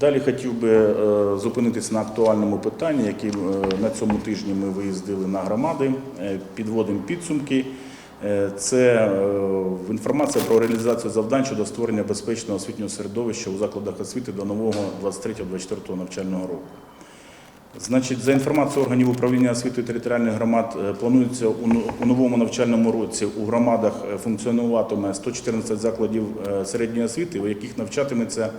Далі хотів би е, зупинитися на актуальному питанні, яке на цьому тижні ми виїздили на громади, е, підводимо підсумки. Е, Це е, інформація про реалізацію завдань щодо створення безпечного освітнього середовища у закладах освіти до нового 23-24 навчального року. Значить, за інформацією органів управління освіти територіальних громад, е, планується у новому навчальному році у громадах е, функціонуватиме 114 закладів е, середньої освіти, у яких навчатиметься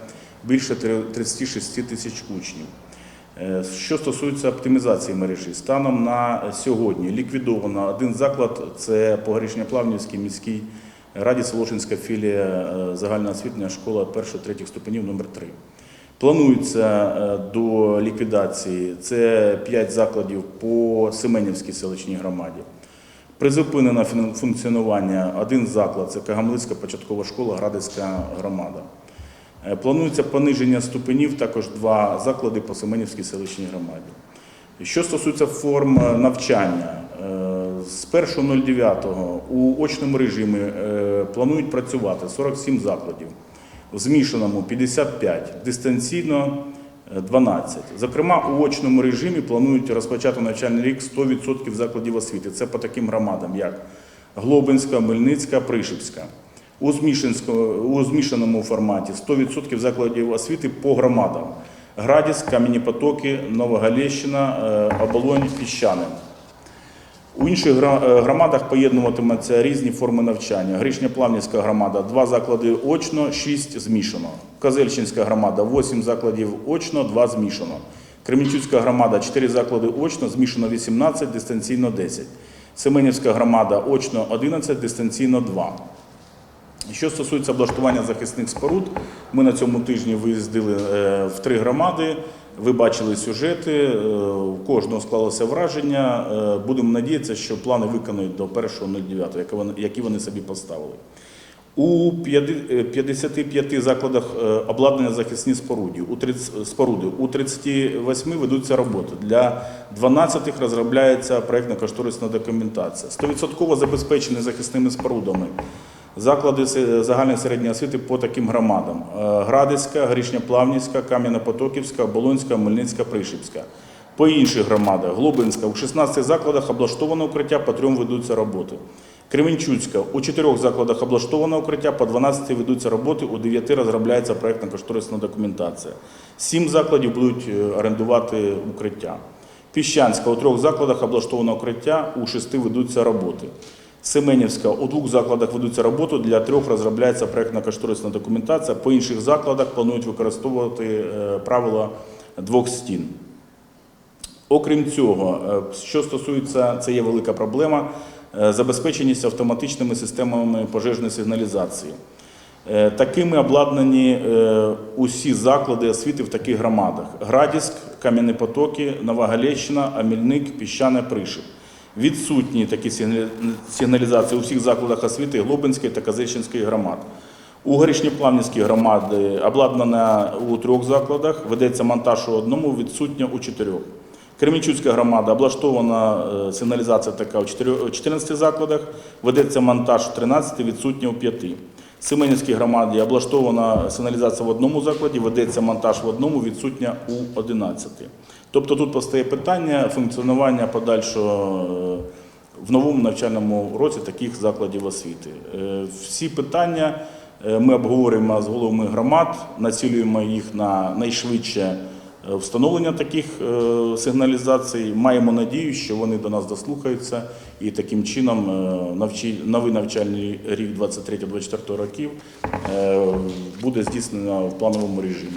більше 36 тисяч учнів. Е, Що стосується оптимізації мережі, станом на сьогодні ліквідовано один заклад це Погорішня-Плавнівський міський раді Солошинська філія е, загальноосвітня школа 1-3 ступенів номер 3 Планується е, до ліквідації це 5 закладів по Семенівській селищній громаді. Призупинено функціонування один заклад це Кагамлицька початкова школа, Градицька громада. Е, Планується пониження ступенів, також два заклади по Семенівській селищній громаді. Що стосується форм е, навчання, е, з 1.09 у очному режимі планують працювати 47 закладів, в змішаному 55, дистанційно е, 12. Зокрема, у очному режимі планують розпочати навчальний рік 100% закладів освіти. Це по таким громадам, як Глобинська, Мельницька, Пришипська. У, змішаному форматі 100% закладів освіти по громадам. Градіс, Кам'яні Потоки, Новогалещина, е, Оболонь, Піщани. У інших е, громадах поєднуватимуться різні форми навчання. Гришня-Плавнівська громада – два заклади очно, шість змішано. Козельщинська громада – восім закладів очно, два змішано. Кременчуцька громада – чотири заклади очно, змішано 18, дистанційно 10. Семенівська громада – очно 11, дистанційно 2. Що стосується облаштування захисних споруд, ми на цьому тижні виїздили е, в три громади. Ви бачили сюжети, е, у кожного склалося враження. Е, Будемо надіятися, що плани виконують до 1.09, які вони- собі поставили. У п'яти- е, 55 закладах обладнання захисні споруди. У 30, споруди. У 38 ведуться роботи. Для 12 розробляється проєктно-кошторисна документація. 100% забезпечені захисними спорудами. Заклади загальної середньої освіти по таким громадам: Е, Градицька, Грішня-Плавнівська, Кам'яно-Потоківська, Оболонська, Мельницька, Пришипська. По інших громадах Глобинська у 16 закладах облаштовано укриття, по трьом ведуться роботи. Кременчуцька у 4 закладах облаштовано укриття, по 12 ведуться роботи, у 9 розробляється проєктно-кошторисна документація. 7 закладів будуть е, орендувати укриття. Піщанська у трьох закладах облаштовано укриття, у шести ведуться роботи. Семенівська у двох закладах ведуться роботи, для трьох розробляється проєктно-кошторисна документація. По інших закладах планують використовувати е, правила двох стін. Окрім цього, е, що стосується, це є велика проблема, е, забезпеченість автоматичними системами пожежної сигналізації. Такими обладнані усі заклади освіти в таких громадах: Градіськ, Кам'яні Потоки, Новогалещина, Амільник, Піщане, Пришип. Відсутні такі сигналізації у всіх закладах освіти Глобинської та Казичинської громад. У Горішньоплавнівській громади обладнана у трьох закладах, ведеться монтаж у одному, відсутня у чотирьох. Кременчуцька громада облаштована е, сигналізація така у 14 закладах, ведеться монтаж у 13, відсутня у 5. Семенівській громаді облаштована сигналізація в одному закладі, ведеться монтаж в одному, відсутня у 11. Тобто тут постає питання функціонування подальшого е, в новому навчальному році таких закладів освіти. Е, Всі питання е, ми обговорюємо з головами громад, націлюємо їх на найшвидше встановлення таких е, сигналізацій. Маємо надію, що вони до нас дослухаються і таким чином е, новий навчальний рік 23-24 років е, буде здійснено в плановому режимі.